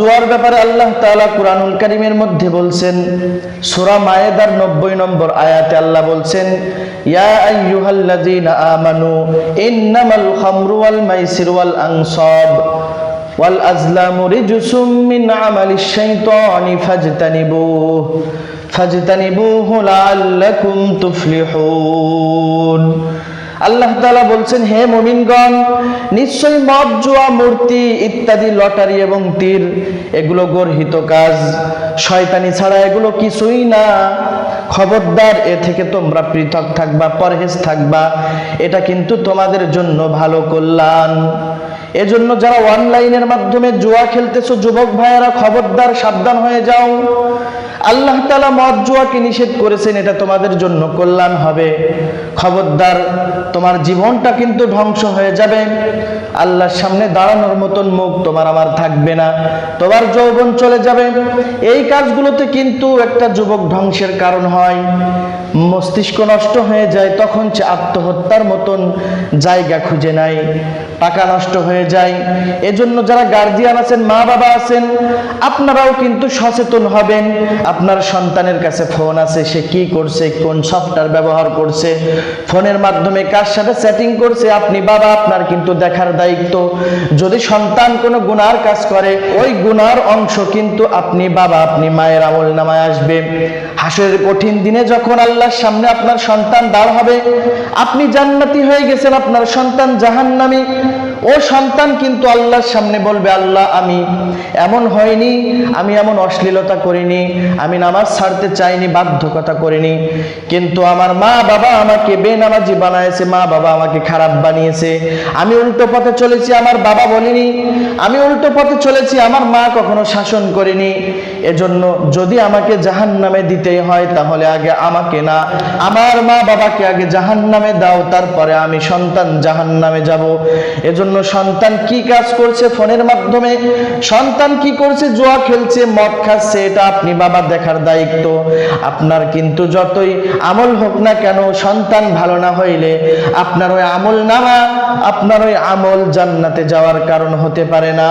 জুয়ার ব্যাপারে আল্লাহ তাআলা কুরআনুল কারীমের মধ্যে বলছেন, সূরা মায়েদার 90 নম্বর আয়াতে আল্লাহ বলছেন, ইয়া আইয়ুহাল্লাযীনা আমানু, ইন্নামাল খামরু ওয়াল মাইসিরু ওয়াল আনসাব, ওয়াল আজলামু রিজসুম মিন আমালিশ শাইতানি ফাজতানিবুহ ফাজতানিবুহু লাআল্লাকুম তুফলিহুন। আল্লাহ তালা বলছেন, হে মমিনগণ, নিশ্চয়ই মদ, জুয়া, মূর্তি ইত্যাদি, লটারি এবং তীর এগুলো গর্হিত কাজ। শয়তানি ছাড়া এগুলো কিছুই না। খবরদার, এ থেকে তোমরা পৃথক থাকবা, পরহেজ থাকবা। এটা কিন্তু তোমাদের জন্য ভালো কল্যাণ। এজন্য যারা অনলাইনের মাধ্যমে জুয়া খেলতেছো, যুবক ভাইয়েরা খবরদার, সাবধান হয়ে যাও। আল্লাহ তালা মদ, জুয়াকে নিষেধ করেছেন, এটা তোমাদের জন্য কল্যাণ হবে। খবরদার, তোমার জীবনটা কিন্তু ধ্বংস হয়ে যাবে। আল্লাহর সামনে দাঁড়ানোর মতন মুখ তোমার আমার থাকবে না। তোমার যৌবন চলে যাবে। এই কাজগুলোতে কিন্তু একটা যুবক ধ্বংসের কারণ হয়। মস্তিষ্ক নষ্ট হয়ে যায়, তখন সে আত্মহত্যার মতন জায়গা খুঁজে নেয়। টাকা নষ্ট হয়ে যায়। এজন্য যারা গার্জিয়ান আছেন, মা বাবা আছেন, আপনারাও কিন্তু সচেতন হবেন। আপনার সন্তানের কাছে ফোন আছে, সে কি করছে, কোন সফটওয়্যার ব্যবহার করছে ফোনের মাধ্যমে কার সাথে সেটিং করছে, আপনি বাবা, আপনার কিন্তু দেখার দায়িত্ব। যদি সন্তান কোনো গুনার কাজ করে, ওই গুনার অংশ কিন্তু আপনি বাবা, আপনি মায়ের আমল নামায় আসবে। হাসরের কঠিন দিনে যখন আল্লাহর সামনে আপনার সন্তান দাঁড় হবে, আপনি জান্নাতি হয়ে গেছেন, আপনার সন্তান জাহান্নামী। ও সন্তান কিন্তু আল্লাহর সামনে বলবে, আল্লাহ, আমি এমন হয়নি আমি এমন অশ্লীলতা করিনি, আমি নামাজ ছাড়তে চাইনি, বাধ্যকতা করিনি। কিন্তু আমার মা বাবা আমাকে বেনামাজি বানাইছে, মা বাবা আমাকে খারাপ বানিয়েছে। আমি উল্টো পথে চলেছি, আমার বাবা বলিনি। আমি উল্টো পথে চলেছি, আমার মা কখনো শাসন করেনি। এজন্য যদি আমাকে জাহান নামে দিতে হয়, তাহলে আগে আমাকে না, আমার মা বাবাকে আগে জাহান নামে দাও, তারপরে আমি সন্তান জাহান নামে যাব। এজন্য সন্তান কি কাজ করছে ফোনের মাধ্যমে? সন্তান কি করছে? জুয়া খেলছে, মদ খাচ্ছে, এটা আপনি বাবা দেখার দায়িত্ব। আপনার কিন্তু যতই আমল হোক না কেন, সন্তান ভালো না হইলে আপনার ওই আমল নামা, আপনার ওই আমল জান্নাতে যাওয়ার কারণ হতে পারে না।